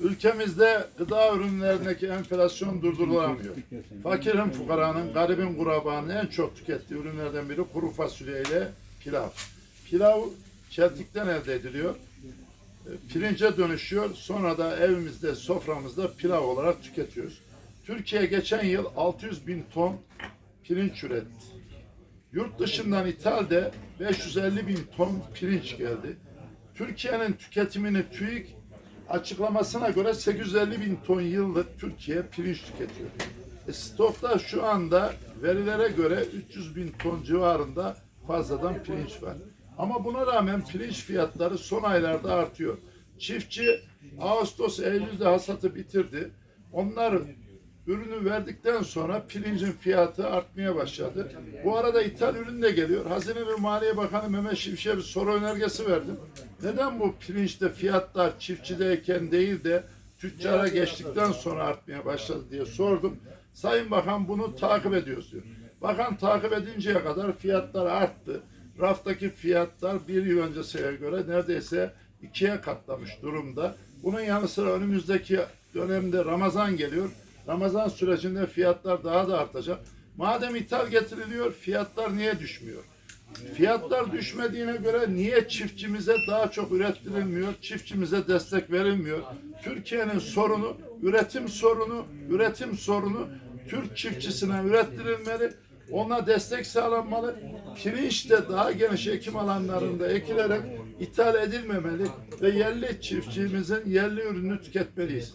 Ülkemizde gıda ürünlerindeki enflasyon durdurulamıyor. Fakirin, fukaranın, garibin, kurabanın en çok tükettiği ürünlerden biri kuru fasulye ile pilav. Pilav çeltikten elde ediliyor. E, Pirince dönüşüyor. Sonra da evimizde, soframızda pilav olarak tüketiyoruz. Türkiye geçen yıl 600 bin ton pirinç üretti. Yurt dışından ithalde 550 bin ton pirinç geldi. Türkiye'nin tüketimini TÜİK açıklamasına göre 850 bin ton yıllık Türkiye pirinç tüketiyor. E, stokta şu anda verilere göre 300 bin ton civarında fazladan pirinç var. Ama buna rağmen pirinç fiyatları son aylarda artıyor. Çiftçi Ağustos, Eylül'de hasatı bitirdi. Onlar ürünü verdikten sonra pirincin fiyatı artmaya başladı. Bu arada ithal ürün de geliyor. Hazine ve Maliye Bakanı Mehmet Şimşek'e bir soru önergesi verdim. Neden bu pirinçte fiyatlar çiftçideyken değil de tüccara geçtikten sonra artmaya başladı diye sordum. Sayın Bakan bunu takip ediyoruz diyor. Bakan takip edinceye kadar fiyatlar arttı. Raftaki fiyatlar bir yıl öncesine göre neredeyse ikiye katlamış durumda. Bunun yanı sıra önümüzdeki dönemde Ramazan geliyor. Ramazan sürecinde fiyatlar daha da artacak. Madem ithal getiriliyor fiyatlar niye düşmüyor? Fiyatlar düşmediğine göre niye çiftçimize daha çok ürettirilmiyor? Çiftçimize destek verilmiyor. Türkiye'nin sorunu, üretim sorunu, üretim sorunu Türk çiftçisine ürettirilmeli. Ona destek sağlanmalı. Pirinç de daha geniş ekim alanlarında ekilerek ithal edilmemeli ve yerli çiftçimizin yerli ürünü tüketmeliyiz.